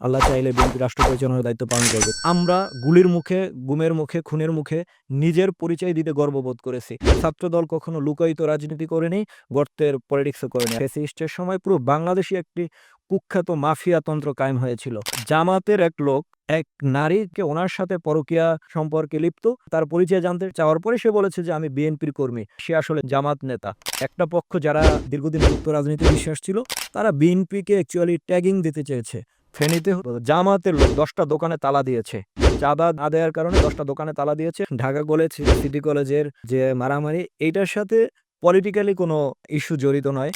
আল্লাহ চাইলে বিএনপি রাষ্ট্র পরিচালনার দায়িত্ব পালন করবে। আমরা গুলির মুখে, গুমের মুখে, খুনের মুখে নিজের পরিচয় দিতে গর্ববোধ করেছি। ছাত্র দল কখনো লুকায়িত রাজনীতি করেনি, গর্তের পলিটিক্সও করেনি। ফেসিস্টের সময় পুরো বাংলাদেশি একটি কুখ্যাত মাফিয়া তন্ত্র কায়েম হয়েছিল। জামাতের এক লোক, এক নারীকে ওনার সাথে পরকিয়া সম্পর্কে লিপ্ত, তার পরিচয় জানতে চাওয়ার পরে সে বলেছে যে, আমি বিএনপির কর্মী, সে আসলে জামাত নেতা। একটা পক্ষ যারা দীর্ঘদিন মুক্ত রাজনীতি বিশ্বাস ছিল, তারা বিএনপিকে অ্যাকচুয়ালি ট্যাগিং দিতে চেয়েছে। ফেনীতে জামাতের লোক দশটা দোকানে তালা দিয়েছে। চাঁদা না দেওয়ার কারণে দশটা দোকানে তালা দিয়েছে। ঢাকা কলেজ, সিটি কলেজের যে মারামারি, এইটার সাথে পলিটিক্যালি কোনো ইস্যু জড়িত নয়।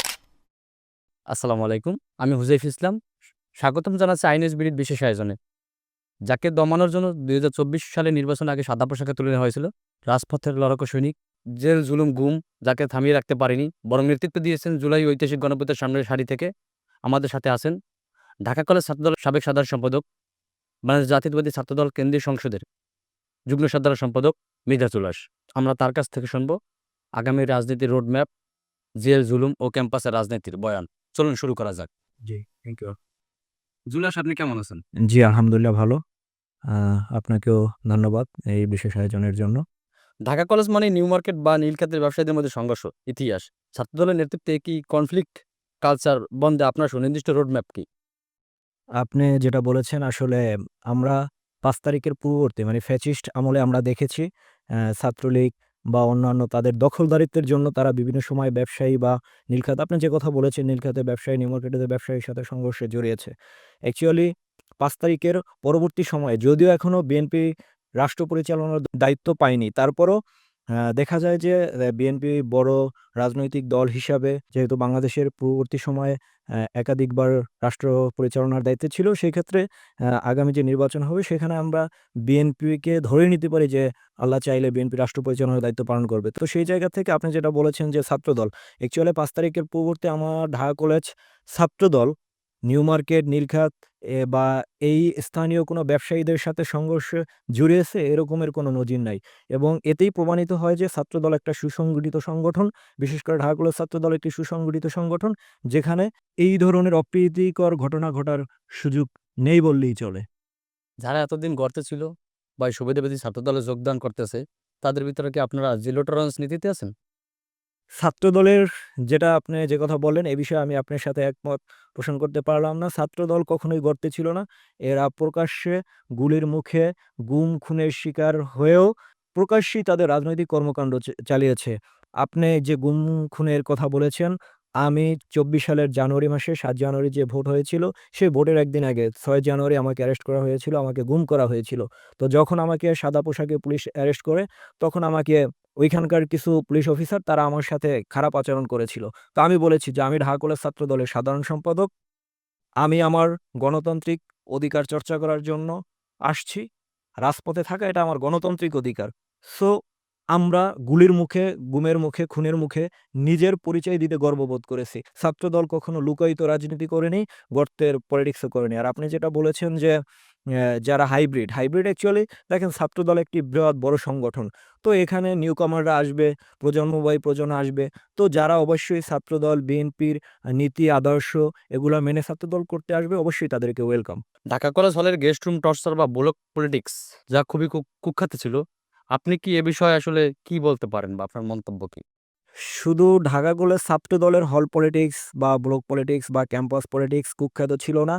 আসসালামু আলাইকুম, আমি হুজাইফ ইসলাম। স্বাগতম জানাচ্ছি আইনএস বিডির বিশেষ আয়োজনে। যাকে দমানোর জন্য দুই হাজার চব্বিশ সালে নির্বাচন আগে সাদা পোশাকে তুলে নেওয়া হয়েছিল, রাজপথের লড়াকু সৈনিক। জেল, জুলুম, গুম, যাকে থামিয়ে রাখতে পারেনি, বরং নেতৃত্ব দিয়েছেন জুলাই ঐতিহাসিক গণপতির সামনের সারি থেকে। আমাদের সাথে আছেন ঢাকা কলেজ ছাত্রদল সাবেক সাধারণ সম্পাদক বাংলাদেশ জাতীয়তাবাদী ছাত্রদল কেন্দ্রীয় সংসদের যুগ্ম সাধারণ সম্পাদক মৃধা চুলাস আমরা তার কাছ থেকে শুনব আগামী রাজনীতির রোডম্যাপ জেল জুলুম ও ক্যাম্পাসের রাজনীতির বয়ান। চলুন শুরু করা যাক। জি থ্যাংক ইউ জুলাস আপনি কেমন আছেন? জি আলহামদুলিল্লাহ ভালো। আপনাকেও ধন্যবাদ এই বিশেষ আয়োজনের জন্য। ঢাকা কলেজ মানে নিউ মার্কেট বা নীলক্ষেতের ব্যবসায়ীদের মধ্যে সংঘর্ষ ইতিহাস। ছাত্রদলের নেতৃত্বে কি কনফ্লিক্ট কালচার বন্ধে আপনার সুনির্দিষ্ট রোডম্যাপ কি? আপনি যেটা বলেছেন আসলে আমরা পাঁচ তারিখের পূর্ববর্তী মানে ফ্যাচিস্ট আমলে আমরা দেখেছি ছাত্রলীগ বা অন্যান্য তাদের দখলদারিত্বের জন্য তারা বিভিন্ন সময় ব্যবসায়ী বা নীলখাত, আপনি যে কথা বলেছেন নীলখাতে ব্যবসায়ী নিউ ব্যবসায়ীর সাথে সংঘর্ষে জড়িয়েছে। অ্যাকচুয়ালি পাঁচ তারিখের পরবর্তী সময়ে, যদিও এখনও বিএনপি রাষ্ট্র পরিচালনার দায়িত্ব পায়নি, তারপরও আহ, দেখা যায় যে বিএনপি বড় রাজনৈতিক দল হিসাবে যেহেতু বাংলাদেশের পূর্ববর্তী সময়ে একাধিকবার রাষ্ট্র পরিচালনার দায়িত্বে ছিল সেই ক্ষেত্রে আগামী যে নির্বাচন হবে সেখানে আমরা বিএনপিকে ধরে নিতে পারি যে আল্লাহ চাইলে বিএনপি রাষ্ট্র পরিচালনার দায়িত্ব পালন করবে। তো সেই জায়গা থেকে আপনি যেটা বলেছেন যে ছাত্রদল অ্যাকচুয়ালি পাঁচ তারিখের পূর্ববর্তী আমার Dhaka college Chhatradal new market Nilkhet এ, বা এই স্থানীয় কোনো ব্যবসায়ীদের সাথে সংঘর্ষে জড়িয়েছে এরকমের কোনো নজির নাই। এবং এতেই প্রমাণিত হয় যে ছাত্রদল একটা সুসংগঠিত সংগঠন বিশেষ করে ঢাকা কলেজ ছাত্রদল একটি সুসংগঠিত সংগঠন যেখানে এই ধরনের অপ্রীতিকর ঘটনা ঘটার সুযোগ নেই বললেই চলে। যারা এতদিন গর্তে ছিল বা সুবিধাবাদী ছাত্রদলে যোগদান করতেছে তাদের ভিতরে কি আপনারা জিরো টলারেন্স নীতিতে আছেন? ছাত্রদলের যেটা আপনি যে কথা বললেন, এ বিষয়ে আমি আপনার সাথে একমত পোষণ করতে পারলাম না। ছাত্রদল কখনোই গর্তে ছিল না। এরা প্রকাশ্যে গুলির মুখে গুম, খুনের শিকার হয়েও প্রকাশ্যেই তাদের রাজনৈতিক কর্মকাণ্ড চালিয়েছে। আপনি যে গুম, খুনের কথা বলেছেন, আমি চব্বিশ সালের জানুয়ারি মাসে সাত জানুয়ারি যে ভোট হয়েছিল, সেই ভোটের একদিন আগে, ছয় জানুয়ারি আমাকে অ্যারেস্ট করা হয়েছিল, আমাকে গুম করা হয়েছিল। তো যখন আমাকে সাদা পোশাকে পুলিশ অ্যারেস্ট করে, তখন আমাকে ওইখানকার কিছু পুলিশ অফিসার তারা আমার সাথে খারাপ আচরণ করেছিল। তো আমি বলেছি যে, আমি ঢাকা কলেজ ছাত্র দলের সাধারণ সম্পাদক। আমি আমার গণতান্ত্রিক অধিকার চর্চা করার জন্য আসছি। রাজপথে থাকা এটা আমার গণতান্ত্রিক অধিকার। সো আমরা গুলির মুখে, গুমের মুখে, খুনের মুখে নিজের পরিচয় দিতে গর্ববোধ করেছি। ছাত্রদল কখনো লুকায়িত রাজনীতি করেনি, গর্তের পলিটিক্সও করেনি। আর আপনি যেটা বলেছেন যে যারা হাইব্রিড হাইব্রিড অ্যাকচুয়ালি দেখেন ছাত্রদল একটি বৃহৎ বড় সংগঠন। তো এখানে নিউ কামাররা আসবে, প্রজন্ম বাই প্রজন্ম আসবে। তো যারা অবশ্যই ছাত্রদল, বিএনপির নীতি, আদর্শ এগুলো মেনে ছাত্রদল করতে আসবে, অবশ্যই তাদেরকে ওয়েলকাম ঢাকা কলেজ হলের গেস্ট রুম টর্চার বা ব্লক পলিটিক্স যা খুবই কুখ্যাত ছিল আপনি কি এ বিষয়ে আসলে কি বলতে পারেন বা আপনার মন্তব্য কি? শুধু ঢাকা কলেজ ছাত্র দলের হল পলিটিক্স বা ব্লক পলিটিক্স বা ক্যাম্পাস পলিটিক্স কুখ্যাত ছিল না।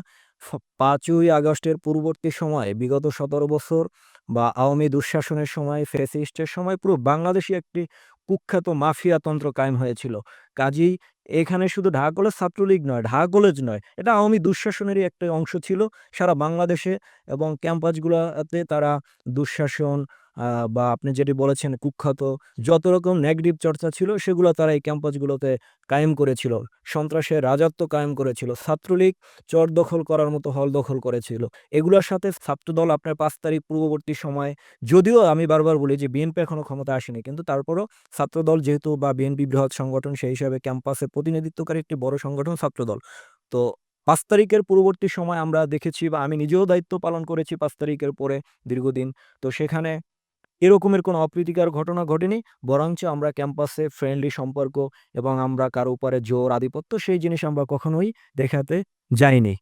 পাঁচই আগস্টের পূর্ববর্তী সময়ে, বিগত সতেরো বছর বা আওয়ামী দুঃশাসনের সময় ফেসিস্টের সময় পুরো বাংলাদেশি একটি কুখ্যাত মাফিয়া তন্ত্র কায়েম হয়েছিল। কাজেই এখানে শুধু ঢাকা কলেজ ছাত্রলীগ নয়, ঢাকা কলেজ নয়, এটা আওয়ামী দুঃশাসনেরই একটা অংশ ছিল। সারা বাংলাদেশে এবং ক্যাম্পাসগুলোতে তারা দুঃশাসন বা আপনি যেটি বলেছেন কুখ্যাত, যত রকম নেগেটিভ চর্চা ছিল, সেগুলো তারা এই ক্যাম্পাসগুলোতে কায়েম করেছিল। সন্ত্রাসের রাজত্ব কায়েম করেছিল। ছাত্রলীগ চর দখল করার মতো হল দখল করেছিল। এগুলোর সাথে ছাত্রদল আপনার পাঁচ তারিখ পূর্ববর্তী সময়, যদিও আমি বারবার বলি যে বিএনপি এখনও ক্ষমতা আসেনি, কিন্তু তারপরও ছাত্রদল যেহেতু বা বিএনপি বৃহৎ সংগঠন, সেই হিসাবে ক্যাম্পাসে প্রতিনিধিত্বকারী একটি বড় সংগঠন ছাত্রদল। তো পাঁচ তারিখের পূর্ববর্তী সময় আমরা দেখেছি বা আমি নিজেও দায়িত্ব পালন করেছি পাঁচ তারিখের পরে দীর্ঘদিন। তো সেখানে এরকমের কোনো অপ্রীতিকর ঘটনা ঘটেনি বরঞ্চ আমরা ক্যাম্পাসে ফ্রেন্ডলি সম্পর্ক এবং আমরা কারও উপরে জোর আধিপত্য সেই জিনিস আমরা কখনোই দেখাতে যাইনি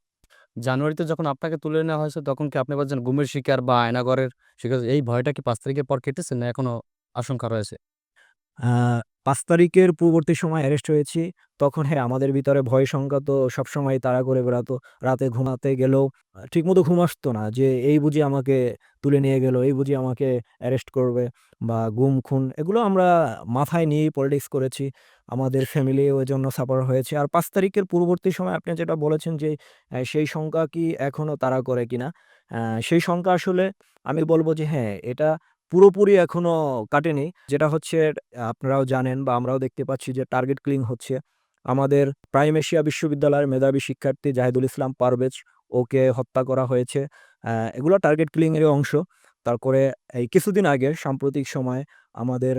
জানুয়ারিতে যখন আপনাকে তুলে নেওয়া হয়েছে তখন কি আপনি বলছেন গুমের শিকার বা আয়নাগরের শিকার এই ভয়টা কি পাঁচ তারিখের পর কেটেছে না এখনও আশঙ্কা রয়েছে? ৫ তারিখের পূর্ববর্তী সময় অ্যারেস্ট হয়েছি। তখন হ্যাঁ, আমাদের ভিতরে ভয় শঙ্কা তো সবসময় তাড়া করে বেড়াতো। রাতে ঘুমাতে গেলেও ঠিকমতো ঘুম আসতো না যে এই বুঝি আমাকে তুলে নিয়ে গেল, এই বুঝি আমাকে অ্যারেস্ট করবে বা গুম, খুন এগুলো আমরা মাথায় নিয়েই পলিটিক্স করেছি। আমাদের ফ্যামিলি ওই জন্য সাফার হয়েছে। আর পাঁচ তারিখের পূর্ববর্তী সময় আপনি যেটা বলেছেন যে সেই শঙ্কা কি এখনও তারা করে কিনা? সেই শঙ্কা আসলে আমি বলব যে হ্যাঁ, এটা পুরোপুরি এখনও কাটেনি। যেটা হচ্ছে, আপনারাও জানেন বা আমরাও দেখতে পাচ্ছি যে টার্গেট ক্লিং হচ্ছে। আমাদের প্রাইম এশিয়া বিশ্ববিদ্যালয়ের মেধাবী শিক্ষার্থী জাহিদুল ইসলাম পারভেজ, ওকে হত্যা করা হয়েছে। এগুলো টার্গেট ক্লিংয়ের অংশ। তারপরে এই কিছুদিন আগে, সাম্প্রতিক সময়ে আমাদের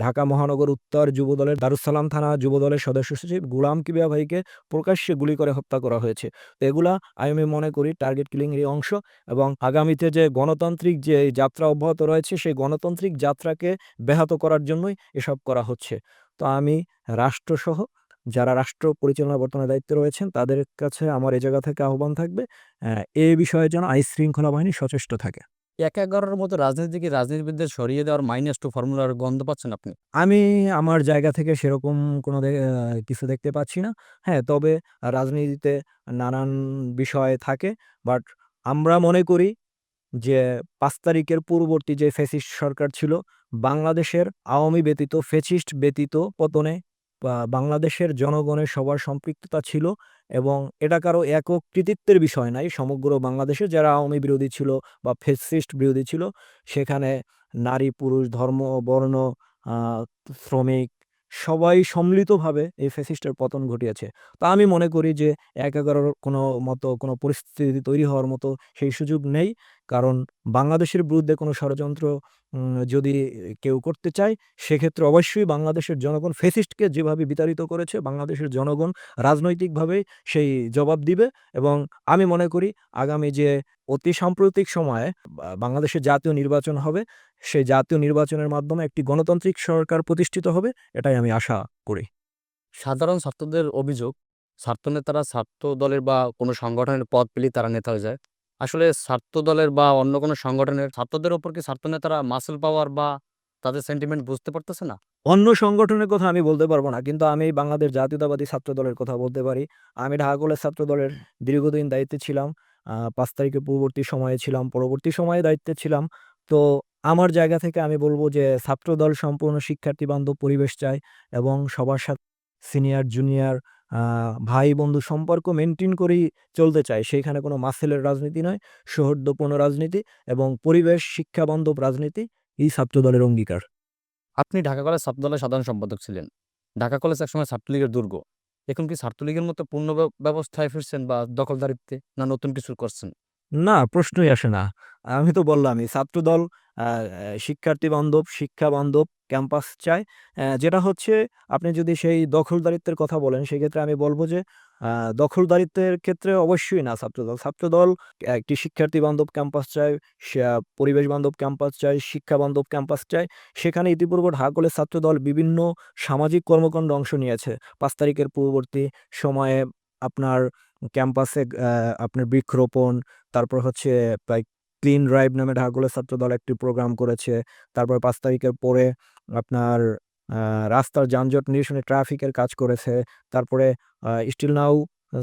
ঢাকা মহানগর উত্তর যুবদলের দারুসালাম থানা যুবদলের সদস্য সচিব গুলাম কিবরিয়া ভাইকে প্রকাশ্যে গুলি করে হত্যা করা হয়েছে। তো এগুলা আমি মনে করি টার্গেট কিলিং এরই অংশ এবং আগামীতে যে গণতান্ত্রিক যে যাত্রা অব্যাহত রয়েছে সেই গণতান্ত্রিক যাত্রাকে ব্যাহত করার জন্যই এসব করা হচ্ছে। তো আমি রাষ্ট্রসহ যারা রাষ্ট্র পরিচালনা বর্তমানে দায়িত্বে রয়েছেন তাদের কাছে আমার এ জায়গা থেকে আহ্বান থাকবে এ বিষয়ে যেন আইনশৃঙ্খলা বাহিনী সচেষ্ট থাকে। ১/১১ মতো রাজনীতি থেকে রাজনীতিবিদদের সরিয়ে দেওয়ার মাইনাস টু ফর্মুলার গন্ধ পাচ্ছেন আপনি? আমি আমার জায়গা থেকে সেরকম কোনো কিছু দেখতে পাচ্ছি না। হ্যাঁ, তবে রাজনীতিতে নানান বিষয় থাকে। বাট আমরা মনে করি যে পাঁচ তারিখের পূর্ববর্তী যে ফেসিস্ট সরকার ছিল, বাংলাদেশের আওয়ামী ব্যতীত, ফেসিস্ট ব্যতীত পতনে বাংলাদেশের জনগণের সবার সম্পৃক্ততা ছিল এবং এটা কারও একক কৃতিত্বের বিষয় নাই। সমগ্র বাংলাদেশে যারা আওয়ামী বিরোধী ছিল বা ফেসিস্ট বিরোধী ছিল, সেখানে নারী, পুরুষ, ধর্ম, বর্ণ, শ্রমিক সবাই সম্মিলিতভাবে এই ফেসিস্টের পতন ঘটিয়েছে। তা আমি মনে করি যে ১/১১ কোনো মতো কোনো পরিস্থিতি তৈরি হওয়ার মতো সেই সুযোগ নেই। কারণ বাংলাদেশের বিরুদ্ধে কোনো ষড়যন্ত্র যদি কেউ করতে চায়, সেক্ষেত্রে অবশ্যই বাংলাদেশের জনগণ ফেসিস্টকে যেভাবে বিতাড়িত করেছে, বাংলাদেশের জনগণ রাজনৈতিকভাবে সেই জবাব দিবে এবং আমি মনে করি আগামী যে অতি সাম্প্রতিক সময়ে বা বাংলাদেশের জাতীয় নির্বাচন হবে, সেই জাতীয় নির্বাচনের মাধ্যমে একটি গণতান্ত্রিক সরকার প্রতিষ্ঠিত হবে, এটাই আমি আশা করি। সাধারণ ছাত্রদের অভিযোগ, ছাত্রনেতারা ছাত্র দলের বা কোনো সংগঠনের পদ পেলেই তারা নেতা হয়ে যায়। আসলে ছাত্র দলের বা অন্য কোনো সংগঠনের ছাত্রদের উপর কি ছাত্রনেতারা মাসল পাওয়ার বা তাদের সেন্টিমেন্ট বুঝতে পারতেছে না? অন্য সংগঠনের কথা আমি বলতে পারব না। কিন্তু আমি বাংলাদেশ জাতীয়তাবাদী ছাত্র দলের কথা বলতে পারি। আমি ঢাকা কলেজ ছাত্র দলের দীর্ঘদিন দায়িত্বে ছিলাম। পাঁচ ৫ তারিখের পূর্ববর্তী সময়ে ছিলাম, পরবর্তী সময়ে দায়িত্বে ছিলাম। তো আমার জায়গা থেকে আমি বলব যে ছাত্রদল সম্পূর্ণ শিক্ষার্থী বান্ধব পরিবেশ চায় এবং সবার সাথে সিনিয়র, জুনিয়র, আ ভাই-বন্ধু সম্পর্ক মেনটেন করেই চলতে চায়। সেইখানে কোনো মাসেলের রাজনীতি নয়, সৌহার্দ্যপূর্ণ রাজনীতি এবং পরিবেশ শিক্ষা বান্ধব রাজনীতি এই ছাত্রদলের অঙ্গীকার। আপনি ঢাকা কলেজ ছাত্রদলের সাধারণ সম্পাদক ছিলেন। ঢাকা কলেজ একসময় ছাত্রলীগের দুর্গ। এখন কি ছাত্রলীগের মতো পূর্ণ ব্যবস্থায় ফিরছেন বা দখলদারিত্বে না নতুন কিছু করছেন? না, প্রশ্নই আসে না। আমি তো বললামই ছাত্রদল শিক্ষার্থী বান্ধব, শিক্ষা বান্ধব ক্যাম্পাস চায়। যেটা হচ্ছে আপনি যদি সেই দখলদারিত্বের কথা বলেন, সেক্ষেত্রে আমি বলব যে দখলদারিত্বের ক্ষেত্রে অবশ্যই না ছাত্রদল। ছাত্রদল একটি শিক্ষার্থী বান্ধব ক্যাম্পাস চায়, পরিবেশ বান্ধব ক্যাম্পাস চায়, শিক্ষা বান্ধব ক্যাম্পাস চায়। সেখানে ইতিপূর্বে ঢাকা ছাত্রদল বিভিন্ন সামাজিক কর্মকাণ্ডে অংশ নিয়েছে। ৫ তারিখের পূর্ববর্তী সময়ে আপনার ক্যাম্পাসে আপনার বৃক্ষরোপণ, তারপর হচ্ছে ক্লিন ড্রাইভ নামে ঢাকা কলেজ ছাত্রদল একটি প্রোগ্রাম করেছে। তারপর পাঁচ তারিখের পরে আপনার রাস্তার যানজট নিরসনে ট্রাফিকের কাজ করেছে। তারপরে still now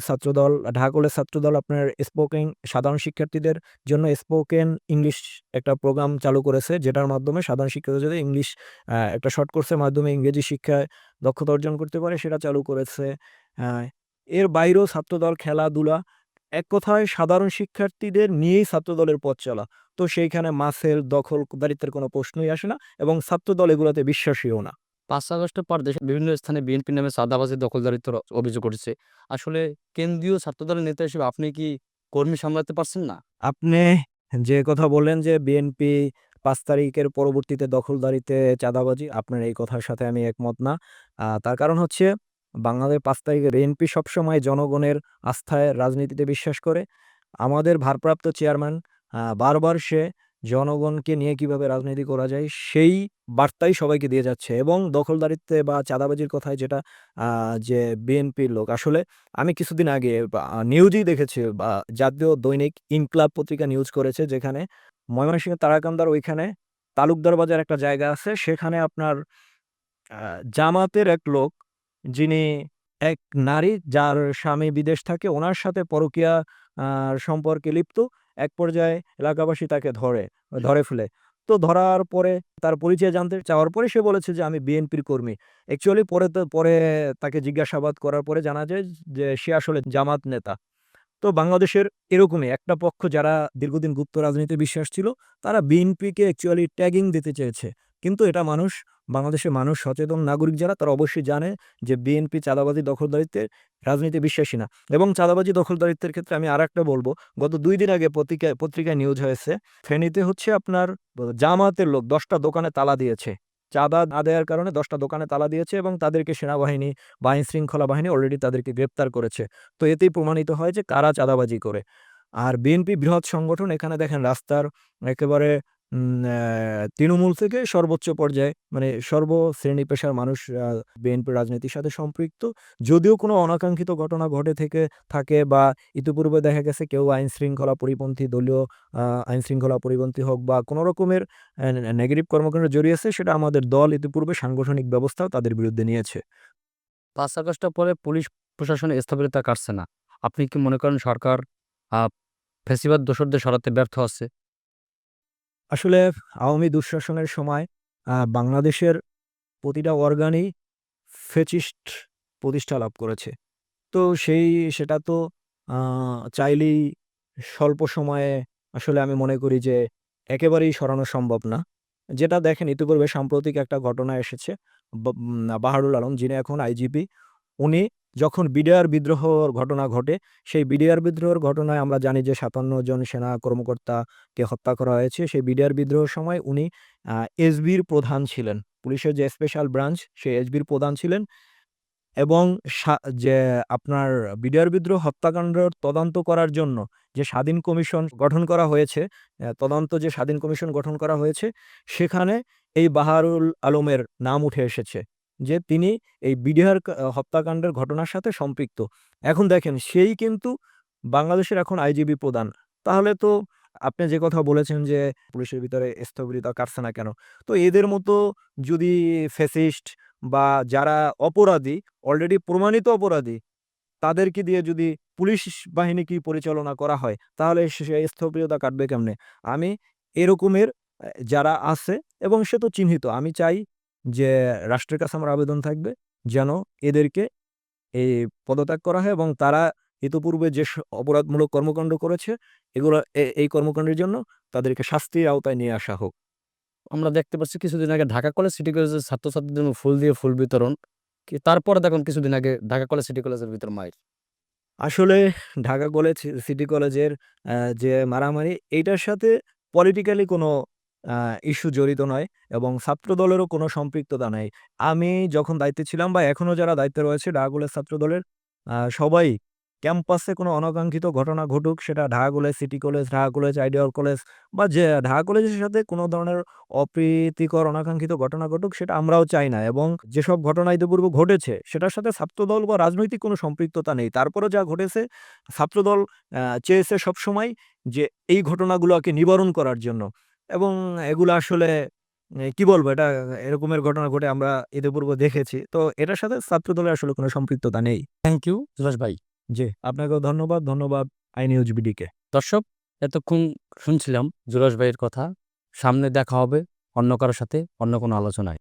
Chhatradal, Dhaka college Chhatradal আপনার স্পোকেন সাধারণ শিক্ষার্থীদের জন্য স্পোকেন ইংলিশ একটা প্রোগ্রাম চালু করেছে। যেটার মাধ্যমে সাধারণ শিক্ষার্থীরা যাতে ইংলিশ একটা শর্ট কোর্সের মাধ্যমে ইংরেজি শিক্ষায় দক্ষতা অর্জন করতে পারে সেটা চালু করেছে। এর বাইরেও ছাত্রদল খেলাধুলা, এক কথায় সাধারণ শিক্ষার্থীদের নিয়েই ছাত্রদলের পথ চলা। তো সেইখানে মাসেল, দখলদারিত্বের কোনো প্রশ্নই আসে না এবং ছাত্রদল এগুলোতে বিশ্বাসীও না। ৫ আগস্টের পর দেশের বিভিন্ন স্থানে বিএনপি নামে চাঁদাবাজি, দখলদারিত্বের অভিযোগ উঠেছে। আসলে কেন্দ্রীয় ছাত্রদলের নেতা হিসেবে আপনি কি কর্মী সামলাতে পারছেন না? আপনি যে কথা বললেন যে বিএনপি পাঁচ তারিখের পরবর্তীতে দখলদারিতে চাঁদাবাজি, আপনার এই কথার সাথে আমি একমত না। তার কারণ হচ্ছে বাংলাদেশ ৫ তারিখে বিএনপি সবসময় জনগণের আস্থায় রাজনীতিতে বিশ্বাস করে। আমাদের ভারপ্রাপ্ত চেয়ারম্যান বারবার সে জনগণকে নিয়ে কীভাবে রাজনীতি করা যায়, সেই বার্তাই সবাইকে দিয়ে যাচ্ছে এবং দখলদারিত্বে বা চাঁদাবাজির কথায় যেটা যে বিএনপির লোক আসলে আমি কিছুদিন আগে নিউজই দেখেছি, বা, জাতীয় দৈনিক ইনকলাব পত্রিকা নিউজ করেছে যেখানে ময়মনসিংহের তারাকান্দার ওইখানে তালুকদার বাজার একটা জায়গা আছে, সেখানে আপনার জামাতের এক লোক যিনি এক নারী যার স্বামী বিদেশ থাকে, ওনার সাথে পরকীয়া সম্পর্কে লিপ্ত, এক পর্যায়ে এলাকাবাসী তাকে ধরে ধরে ফেলে। তো ধরার পরে তার পরিচয় জানতে চাওয়ার পরে সে বলেছে যে, আমি বিএনপির কর্মী। অ্যাকচুয়ালি পরে তো, পরে তাকে জিজ্ঞাসাবাদ করার পরে জানা যায় যে, সে আসলে জামাত নেতা। তো বাংলাদেশের এরকমই একটা পক্ষ যারা দীর্ঘদিন গুপ্ত রাজনীতিতে বিশ্বাস ছিল, তারা বিএনপিকে অ্যাকচুয়ালি ট্যাগিং দিতে চেয়েছে। কিন্তু এটা মানুষ বাংলাদেশের মানুষ সচেতন নাগরিক যারা, তারা অবশ্যই জানে যে বিএনপি চাঁদাবাজি দখলদারিত্বে রাজনীতি বিশ্বাসী না। এবং চাঁদাবাজি দখলদারিত্বের ক্ষেত্রে আমি আর একটা বলব, গত দুই দিন আগে পত্রিকায় পত্রিকায় নিউজ হয়েছে, ফেনীতে হচ্ছে আপনার জামাতের লোক দশটা দোকানে তালা দিয়েছে। চাঁদা না দেওয়ার কারণে দশটা দোকানে তালা দিয়েছে এবং তাদেরকে সেনাবাহিনী বা আইন শৃঙ্খলা বাহিনী অলরেডি তাদেরকে গ্রেপ্তার করেছে। তো এতেই প্রমাণিত হয় যে কারা চাঁদাবাজি করে। আর বিএনপি বৃহৎ সংগঠন, এখানে দেখেন রাস্তার একেবারে তৃণমূল থেকে সর্বোচ্চ পর্যায়ে মানে সর্বশ্রেণী পেশার মানুষ বিএনপি রাজনীতির সাথে সম্পৃক্ত। যদিও কোনো অনাকাঙ্ক্ষিত ঘটনা ঘটে থেকে থাকে বা ইতিপূর্বে দেখা গেছে কেউ আইন শৃঙ্খলা পরিপন্থী দলীয় আইন শৃঙ্খলা পরিপন্থী হোক বা কোনো রকমের নেগেটিভ কর্মকাণ্ডে জড়িয়েছে, সেটা আমাদের দল ইতিপূর্বে সাংগঠনিক ব্যবস্থাও তাদের বিরুদ্ধে নিয়েছে। পাঁচ আগস্টের পরে পুলিশ প্রশাসনে স্থবিরতা কাটছে না। আপনি কি মনে করেন সরকার ফেসিবাদ দোসরদের সরাতে ব্যর্থ হচ্ছে আসলে আওয়ামী দুঃশাসনের সময় বাংলাদেশের প্রতিটা অর্গানই ফেচিস্ট প্রতিষ্ঠা লাভ করেছে। তো সেই, সেটা তো চাইলেই স্বল্প সময়ে আসলে আমি মনে করি যে একেবারেই সরানো সম্ভব না। যেটা দেখেন, ইতিপূর্বে সাম্প্রতিক একটা ঘটনা এসেছে। বাহারুল আলম যিনি এখন আইজিপি, উনি যখন বিডিআর বিদ্রোহর ঘটনা ঘটে, সেই বিডিআর বিদ্রোহের ঘটনায় আমরা জানি যে সাতান্ন জন সেনা কর্মকর্তাকে হত্যা করা হয়েছে। সেই বিডিআর বিদ্রোহের সময় উনি এসবির প্রধান ছিলেন। পুলিশের যে স্পেশাল ব্রাঞ্চ সেই এসবির প্রধান ছিলেন এবং যে আপনার বিডিআর বিদ্রোহ হত্যাকাণ্ডের তদন্ত করার জন্য যে স্বাধীন কমিশন গঠন করা হয়েছে তদন্ত যে স্বাধীন কমিশন গঠন করা হয়েছে, সেখানে এই বাহারুল আলমের নাম উঠে এসেছে। যে তিনি এই বিডিআর হত্যাকাণ্ডের ঘটনার সাথে সম্পৃক্ত। এখন দেখেন, সেই কিন্তু বাংলাদেশের এখন আইজিবি প্রধান। তাহলে তো আপনি যে কথা বলেছেন যে পুলিশের ভিতরে স্থবিরতা কাটছে না কেন? তো এদের মতো যদি ফেসিস্ট বা যারা অপরাধী অলরেডি প্রমাণিত অপরাধী, তাদেরকে দিয়ে যদি পুলিশ বাহিনী কি পরিচালনা করা হয়, তাহলে সে স্থবিরতা কাটবে কেমনে? আমি এরকমের যারা আছে, এবং সে তো চিহ্নিত। আমি চাই যে রাষ্ট্রের কাছে আমার আবেদন থাকবে যেন এদেরকে এই পদত্যাগ করা হয় এবং তারা ইতোপূর্বে যে অপরাধমূলক কর্মকাণ্ড করেছে এগুলো এই কর্মকাণ্ডের জন্য তাদেরকে শাস্তির আওতায় নিয়ে আসা হোক। আমরা দেখতে পাচ্ছি কিছুদিন আগে ঢাকা কলেজ সিটি কলেজের ছাত্রছাত্রীদের জন্য ফুল দিয়ে ফুল বিতরণ। তারপরে দেখুন কিছুদিন আগে ঢাকা কলেজ সিটি কলেজের ভিতর মাইর। আসলে ঢাকা কলেজ সিটি কলেজের যে মারামারি এইটার সাথে পলিটিক্যালি কোনো ইস্যু জড়িত নয় এবং ছাত্র দলেরও কোনো সম্পৃক্ততা নাই। আমি যখন দায়িত্বে ছিলাম বা এখনও যারা দায়িত্বে রয়েছে কলেজ ছাত্র দলের সবাই ক্যাম্পাসে কোনো অনাকাঙ্ক্ষিত ঘটনা ঘটুক, সেটা Dhaka college city college Dhaka college ideal college বা যে ঢাকা কলেজের সাথে কোনো ধরনের অপ্রীতিকর, অনাকাঙ্ক্ষিত ঘটনা ঘটুক, সেটা আমরাও চাই না এবং যেসব ঘটনা ইতিপূর্বে ঘটেছে, সেটার সাথে ছাত্রদল বা রাজনৈতিক কোনো সম্পৃক্ততা নেই। তারপরে যা ঘটেছে, ছাত্রদল চেয়েছে সবসময় যে এই ঘটনাগুলোকে নিবারণ করার জন্য। এবং এগুলো আসলে এ, কি বলব? এটা এরকমের ঘটনা ঘটে আমরা ইতিপূর্বে দেখেছি। তো এটার সাথে ছাত্র দলের আসলে কোনো সম্পৃক্ততা নেই। থ্যাংক ইউ সুভাষ ভাই। জি আপনাকেও ধন্যবাদ। ধন্যবাদ আই নিউজ বিডিকে দর্শক এতক্ষণ শুনছিলাম জুরাস ভাইয়ের কথা। সামনে দেখা হবে অন্য কারোর সাথে অন্য কোনো আলোচনায়।